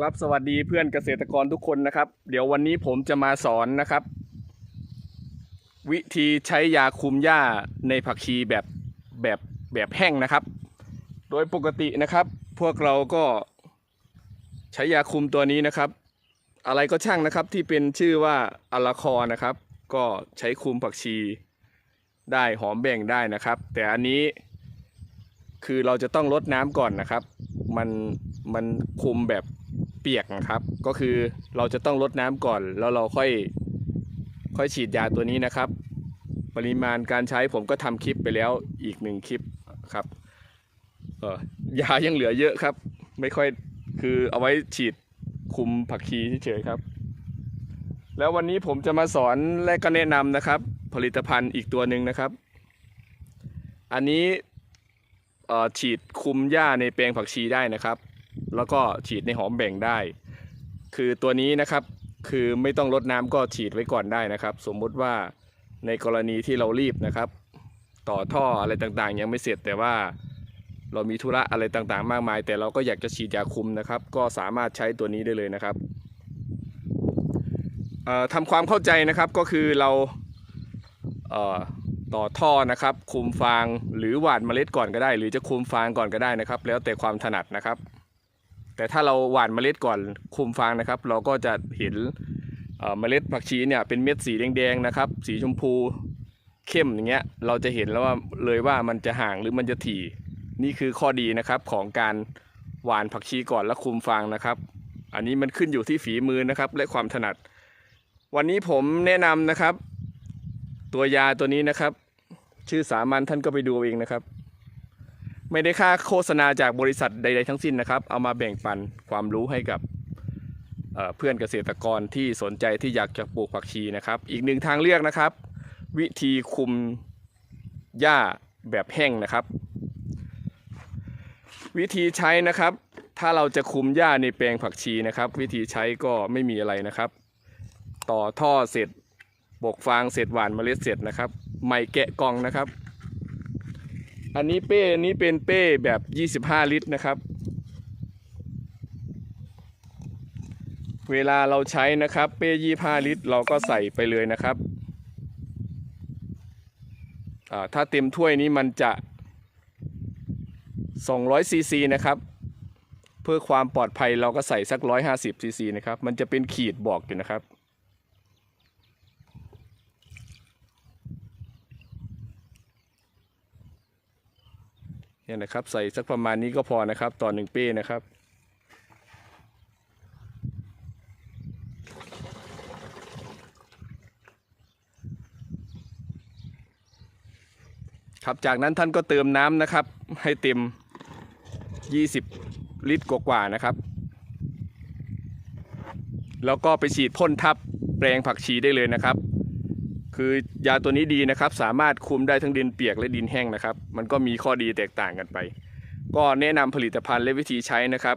ครับสวัสดีเพื่อนเกษตรกรทุกคนนะครับ เดี๋ยววันนี้ผมจะมาสอนนะครับ วิธีใช้ยาคุมหญ้าในผักชีแบบแบบแบบแห้งนะครับ โดยปกตินะครับ พวกเราก็ใช้ยาคุมตัวนี้นะครับ อะไรก็ช่างนะครับที่เป็นชื่อว่าอะลาคอนะครับ ก็ใช้คุมผักชีได้หอมแบ่งได้นะครับ แต่อันนี้คือเราจะต้องลดน้ำก่อนนะครับ มันมันคุมแบบ เปียกนะครับ ก็คือเราจะต้องลดน้ำก่อน แล้วเราค่อยค่อยฉีดยาตัวนี้นะครับ ปริมาณการใช้ผมก็ทำคลิปไปแล้วอีกหนึ่งคลิปครับเออยายังเหลือเยอะครับ ไม่ค่อยคือเอาไว้ฉีดคุมผักชีเฉยๆครับ แล้ววันนี้ผมจะมาสอนและก็แนะนำนะครับ ผลิตภัณฑ์อีกตัวหนึ่งนะครับ อันนี้ฉีดคุมหญ้าในแปลงผักชีได้นะครับ แล้วก็ฉีดในหอมแบ่งได้ คือตัวนี้นะครับคือไม่ต้องลดน้ำก็ฉีดไว้ก่อนได้นะครับ สมมุติว่าในกรณีที่เรารีบนะครับ ต่อท่ออะไรต่างๆ ยังไม่เสร็จแต่ว่าเรามีธุระอะไรต่างๆ มากมาย แต่เราก็อยากจะฉีดยาคุมนะครับ ก็สามารถใช้ตัวนี้ได้เลยนะครับเอ่อทำความเข้าใจนะครับก็คือเราเต่อท่อนะครับ คุมฟางหรือหว่านเมล็ดก่อนก็ได้ หรือจะคุมฟางก่อนก็ได้นะครับ แล้วแต่ความถนัดนะครับ แต่ถ้าเราหว่านเมล็ดก่อนคุมฟางนะครับ เราก็จะเห็นเมล็ดผักชีเนี่ยเป็นเม็ดสีแดงๆนะครับ สีชมพูเข้มอย่างเงี้ยเราจะเห็นแล้วว่าเลยว่ามันจะห่างหรือมันจะถี่ นี่คือข้อดีนะครับของการหว่านผักชีก่อนแล้วคุมฟางนะครับ อันนี้มันขึ้นอยู่ที่ฝีมือนะครับ และความถนัด วันนี้ผมแนะนำนะครับ ตัวยาตัวนี้นะครับ ชื่อสามัญท่านก็ไปดูเองนะครับ ไม่ได้ค่าโฆษณาจากบริษัทใด ๆ ทั้งสิ้นนะครับ เอามาแบ่งปันความรู้ให้กับเเพื่อนเกษตรกรที่สนใจที่อยากจะปลูกผักชีนะครับ อีกหนึ่งทางเลือกนะครับ วิธีคุมหญ้าแบบแห้งนะครับ วิธีใช้นะครับ ถ้าเราจะคุมหญ้าในแปลงผักชีนะครับ วิธีใช้ก็ไม่มีอะไรนะครับ ต่อท่อเสร็จบกฟางเสร็จหวานเมล็ดเสร็จนะครับ ไม่แกะกล่องนะครับ อันนี้เป้อันนี้เป็นเป้แบบ25ลิตรนะครับ เวลาเราใช้นะครับ เป้25ลิตร เราก็ใส่ไปเลยนะครับ ถ้าเต็มถ้วยนี้มันจะ200ซีซีนะครับ เพื่อความปลอดภัยเราก็ใส่สัก150ซีซีนะครับ มันจะเป็นขีดบอกอยู่นะครับ เนี่ยนะครับ ใส่สักประมาณนี้ก็พอนะครับต่อหนึ่งป้นะครับครับจากนั้นท่านก็เติมน้ำนะครับ ให้เต็ม 20 ลิตรกว่าๆนะครับ แล้วก็ไปฉีดพ่นทับแปลงผักชีได้เลยนะครับ คือยาตัวนี้ดีนะครับ สามารถคุมได้ทั้งดินเปียกและดินแห้งนะครับ มันก็มีข้อดีแตกต่างกันไป ก็แนะนำผลิตภัณฑ์และวิธีใช้นะครับ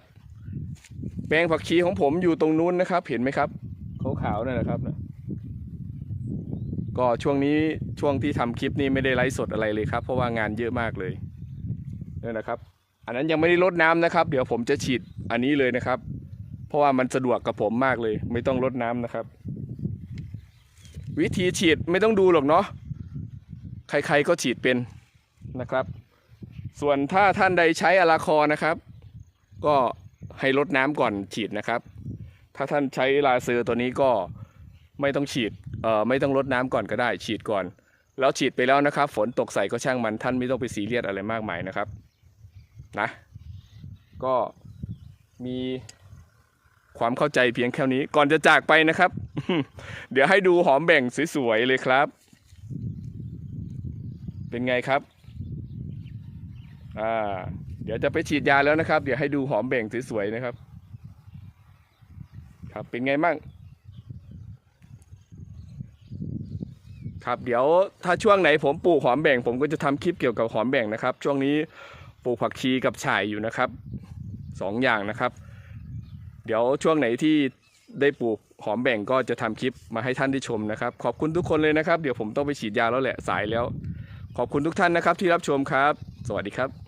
แปลงผักชีของผมอยู่ตรงนู้นนะครับ เห็นไหมครับขาวๆนั่นนะครับนะก็ช่วงนี้ช่วงที่ทำคลิปนี้ไม่ได้ไลฟ์สดอะไรเลยครับ เพราะว่างานเยอะมากเลยนี่นะครับ อันนั้นยังไม่ได้ลดน้ำนะครับ เดี๋ยวผมจะฉีดอันนี้เลยนะครับ เพราะว่ามันสะดวกกับผมมากเลย ไม่ต้องลดน้ำนะครับ วิธีฉีดไม่ต้องดูหรอกเนาะใครๆก็ฉีดเป็นนะครับ ส่วนถ้าท่านใดใช้อะลาคอนะครับ ก็ให้ลดน้ำก่อนฉีดนะครับ ถ้าท่านใช้ลาเซอร์ตัวนี้ก็ไม่ต้องฉีดเอ่อไม่ต้องลดน้ำก่อนก็ได้ ฉีดก่อน แล้วฉีดไปแล้วนะครับ ฝนตกใส่ก็ช่างมันท่านไม่ต้องไปซีเรียสอะไรมากมายนะครับนะก็มีความเข้าใจเพียงแค่นี้ก่อนจะจากไปนะครับ เดี๋ยวให้ดูหอมแบ่งสวยๆเลยครับ เป็นไงครับ อ่า เดี๋ยวจะไปฉีดยาแล้วนะครับ เดี๋ยวให้ดูหอมแบ่งสวยๆนะครับ ครับ เป็นไงมั่งครับเดี๋ยวถ้าช่วงไหนผมปลูกหอมแบ่ง ผมก็จะทำคลิปเกี่ยวกับหอมแบ่งนะครับ ช่วงนี้ปลูกผักชีกับฉ่ายอยู่นะครับสองอย่างนะครับ เดี๋ยวช่วงไหนที่ได้ปลูก หอมแบ่งก็จะทำคลิปมาให้ท่านได้ชมนะครับ ขอบคุณทุกคนเลยนะครับ เดี๋ยวผมต้องไปฉีดยาแล้วแหละสายแล้ว ขอบคุณทุกท่านนะครับที่รับชมครับ สวัสดีครับ